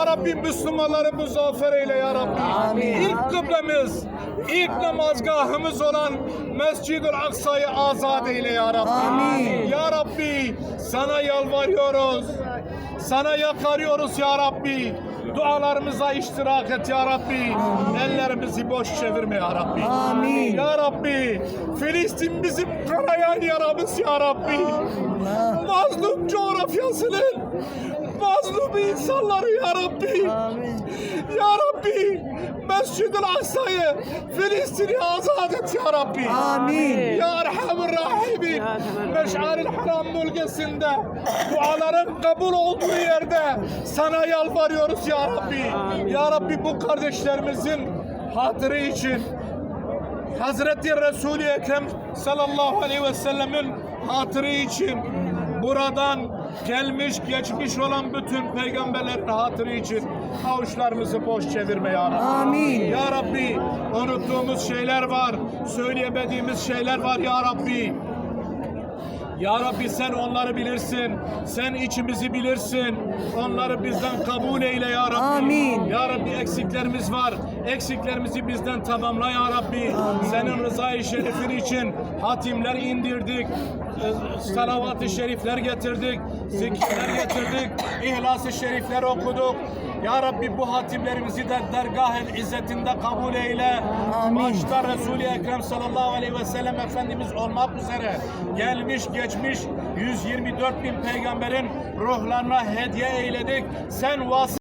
Ya Rabbi Müslümanları muzaffer eyle ya Rabbi. Amin. İlk kıblemiz, ilk namazgahımız olan Mescid-ül Aksa'yı azat eyle ya Rabbi. Amin. Ya Rabbi sana yalvarıyoruz. Sana yakarıyoruz ya Rabbi. Dualarımıza iştirak et ya Rabbi. Ellerimizi boş çevirme ya Rabbi. Amin. Ya Rabbi. Filistin bizim kanayan yaramız ya Rabbi. Mazlum coğrafyasının mazlum insanları ya Rabbi. Amin. Ya Rabbi Mescid-i Aksa'yı Filistin'i azat et ya Rabbi. Amin. Ya Erhamur Rahimin Meş'aril Haram bölgesinde duaların kabul olduğu yerde sana yalvarıyoruz ya Rabbi. Ya Rabbi bu kardeşlerimizin hatırı için Hazreti Resul-i Ekrem sallallahu aleyhi ve sellemin hatırı için buradan gelmiş geçmiş olan bütün peygamberlerin hatırı için avuçlarımızı boş çevirme ya Rabbi. Amin. Ya Rabbi unuttuğumuz şeyler var, söyleyemediğimiz şeyler var ya Rabbi. Ya Rabbi sen onları bilirsin. Sen içimizi bilirsin. Onları bizden kabul eyle ya eksiklerimiz var. Eksiklerimizi bizden tamamla ya Rabbi. Senin rızayı şerifin için hatimler indirdik. Salavat-ı şerifler getirdik. Zikirler getirdik. İhlas-ı şerifler okuduk. Ya Rabbi bu hatimlerimizi de dergah-ı izzetinde kabul eyle. Amin. Başta Resul-i Ekrem sallallahu aleyhi ve sellem Efendimiz olmak üzere gelmiş geçmiş 124 bin peygamberin ruhlarına hediye eyledik. Sen vas